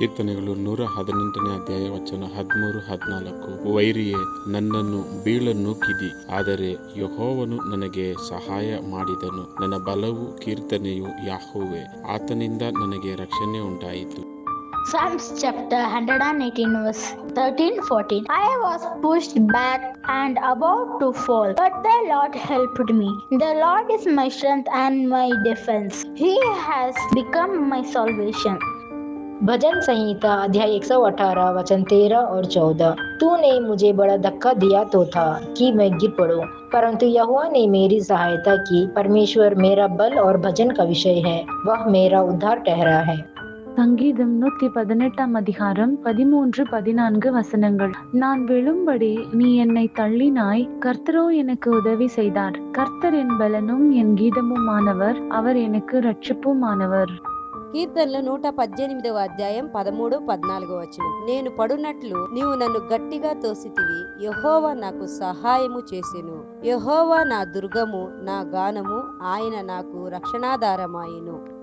ಕೀರ್ತನೆಗಳು ನೂರ ಹದಿನೆಂಟನೇ ಅಧ್ಯಾಯ ವಚನ ಹದಿಮೂರು ಹದಿನಾಲ್ಕು ವೈರಿಯೇ ನನ್ನನ್ನು ಬೀಳನ್ನೂಕಿದಿ ಆದರೆ ಯಹೋವನು ನನಗೆ ಸಹಾಯ ಮಾಡಿದನು ನನ್ನ ಬಲವು ಕೀರ್ತನೆಯು ಯಾಹುವೆ ಆತನಿಂದ ನನಗೆ ರಕ್ಷಣೆ ಉಂಟಾಯಿತು Psalms chapter 118 verse 13 14 I was pushed back and about to fall but the Lord helped me the Lord is my strength and my defense he has become my salvation भजन संहिता अध्याय 118 वचन 13 और 14 तूने मुझे बड़ा धक्का दिया तो था कि मैं गिर पड़ूं परंतु यहोवा ने मेरी सहायता की परमेश्वर मेरा बल और भजन का विषय है वह मेरा उद्धार ठहरा है சங்கீதம் நூத்தி பதினெட்டாம் அதிகாரம் பதிமூன்று பதினான்கு வசனங்கள் நான் விழும்படி நீ என்னை தள்ளினாய் கர்த்தரோ எனக்கு உதவி செய்தார் கர்த்தர் என் பலனும் என் கீதமுமானவர் அவர் எனக்கு ரட்சிப்புமானவர் కీర్తనలు నూట పద్దెనిమిదవ అధ్యాయం పదమూడు పద్నాలుగు వచ్చిన నేను పడునట్లు నీవు నన్ను గట్టిగా తోసితివి యహోవా నాకు సహాయము చేసెను. యహోవా నా దుర్గము నా గానము ఆయన నాకు రక్షణాధారమాయను.